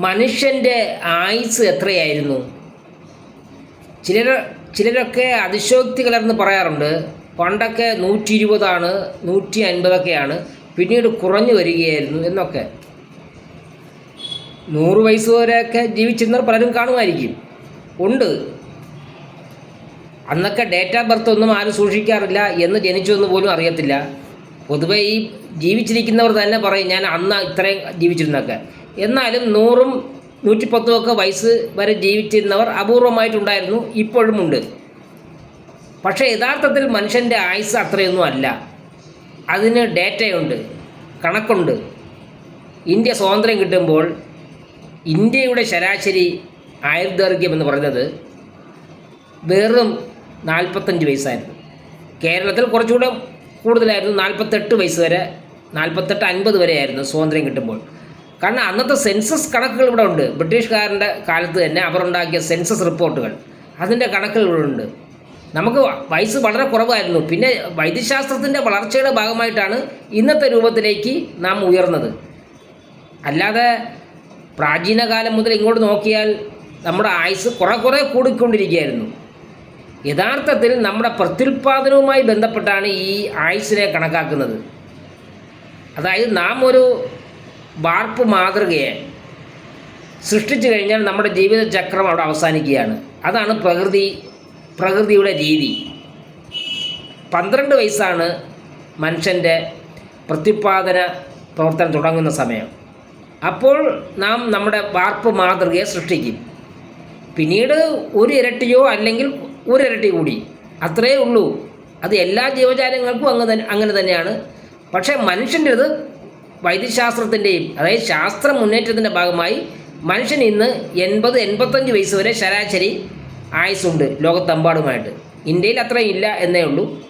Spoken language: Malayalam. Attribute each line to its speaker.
Speaker 1: മനുഷ്യന്റെ ആയുസ് എത്രയായിരുന്നു? ചിലർ ചിലരൊക്കെ അതിശോക്തി കലർന്ന് പറയാറുണ്ട് പണ്ടൊക്കെ നൂറ്റി ഇരുപതാണ് നൂറ്റി അൻപതൊക്കെയാണ് പിന്നീട് കുറഞ്ഞു വരികയായിരുന്നു എന്നൊക്കെ. നൂറ് വയസ്സ് വരെയൊക്കെ ജീവിച്ചിരുന്നവർ പലരും കാണുമായിരിക്കും. ഉണ്ട്. അന്നൊക്കെ ഡേറ്റ് ഓഫ് ബർത്ത് ഒന്നും ആരും സൂക്ഷിക്കാറില്ല എന്ന് ജനിച്ചു എന്ന് പോലും അറിയത്തില്ല. പൊതുവേ ഈ ജീവിച്ചിരിക്കുന്നവർ തന്നെ പറയും ഞാൻ അന്ന് ഇത്രയും ജീവിച്ചിരുന്നൊക്കെ എന്നാലും നൂറും നൂറ്റിപ്പത്തും ഒക്കെ വയസ്സ് വരെ ജീവിച്ചിരുന്നവർ അപൂർവമായിട്ടുണ്ടായിരുന്നു ഇപ്പോഴുമുണ്ട്. പക്ഷേ യഥാർത്ഥത്തിൽ മനുഷ്യന്റെ ആയുസ് അത്രയൊന്നും അല്ല. അതിന് ഡേറ്റയുണ്ട് കണക്കുണ്ട്. ഇന്ത്യ സ്വാതന്ത്ര്യം കിട്ടുമ്പോൾ ഇന്ത്യയുടെ ശരാശരി ആയുർദൈർഘ്യം എന്ന് പറഞ്ഞത് വെറും നാൽപ്പത്തഞ്ച് വയസ്സായിരുന്നു. കേരളത്തിൽ കുറച്ചുകൂടെ കൂടുതലായിരുന്നു നാൽപ്പത്തെട്ട് വയസ്സ് വരെ നാൽപ്പത്തെട്ട് അൻപത് വരെയായിരുന്നു സ്വാതന്ത്ര്യം കിട്ടുമ്പോൾ. കാരണം അന്നത്തെ സെൻസസ് കണക്കുകൾ ഇവിടെ ഉണ്ട്. ബ്രിട്ടീഷുകാരന്റെ കാലത്ത് തന്നെ അവർ ഉണ്ടാക്കിയ സെൻസസ് റിപ്പോർട്ടുകൾ. അതിന്റെ കണക്കുകൾ ഇവിടെ ഉണ്ട്. നമുക്ക് വയസ്സ് വളരെ കുറവായിരുന്നു. പിന്നെ വൈദ്യശാസ്ത്രത്തിന്റെ വളർച്ചയുടെ ഭാഗമായിട്ടാണ് ഇന്നത്തെ രൂപത്തിലേക്ക് നാം ഉയർന്നത്. അല്ലാതെ പ്രാചീന കാലം മുതൽ ഇങ്ങോട്ട് നോക്കിയാൽ നമ്മുടെ ആയുസ് കുറെ കുറെ കൂടിക്കൊണ്ടിരിക്കുകയായിരുന്നു. യഥാർത്ഥത്തിൽ നമ്മുടെ പ്രത്യുൽപാദനവുമായി ബന്ധപ്പെട്ടാണ് ഈ ആയുസിനെ കണക്കാക്കുന്നത്. അതായത് നാം ഒരു വാർപ്പ് മാതൃകയെ സൃഷ്ടിച്ചു കഴിഞ്ഞാൽ നമ്മുടെ ജീവിതചക്രം അവിടെ അവസാനിക്കുകയാണ്. അതാണ് പ്രകൃതി പ്രകൃതിയുടെ രീതി. പന്ത്രണ്ട് വയസ്സാണ് മനുഷ്യന്റെ പ്രത്യുപാദന പ്രവർത്തനം തുടങ്ങുന്ന സമയം. അപ്പോൾ നാം നമ്മുടെ വാർപ്പ് മാതൃകയെ സൃഷ്ടിക്കും. പിന്നീട് ഒരു ഇരട്ടിയോ അല്ലെങ്കിൽ ഒരു ഇരട്ടി കൂടി. അത്രയേ ഉള്ളൂ. അത് എല്ലാ ജീവജാലങ്ങൾക്കും അങ്ങ് തന്നെ അങ്ങനെ തന്നെയാണ്. പക്ഷേ മനുഷ്യന്റേത് വൈദ്യശാസ്ത്രത്തിന്റെയും അതായത് ശാസ്ത്ര മുന്നേറ്റത്തിന്റെ ഭാഗമായി മനുഷ്യൻ ഇന്ന് എൺപത് എൺപത്തഞ്ച് വയസ്സ് വരെ ശരാശരി ആയുസ്സുണ്ട് ലോകത്തെമ്പാടുമായിട്ട്. ഇന്ത്യയിൽ അത്രയും ഇല്ല എന്നേ ഉള്ളൂ.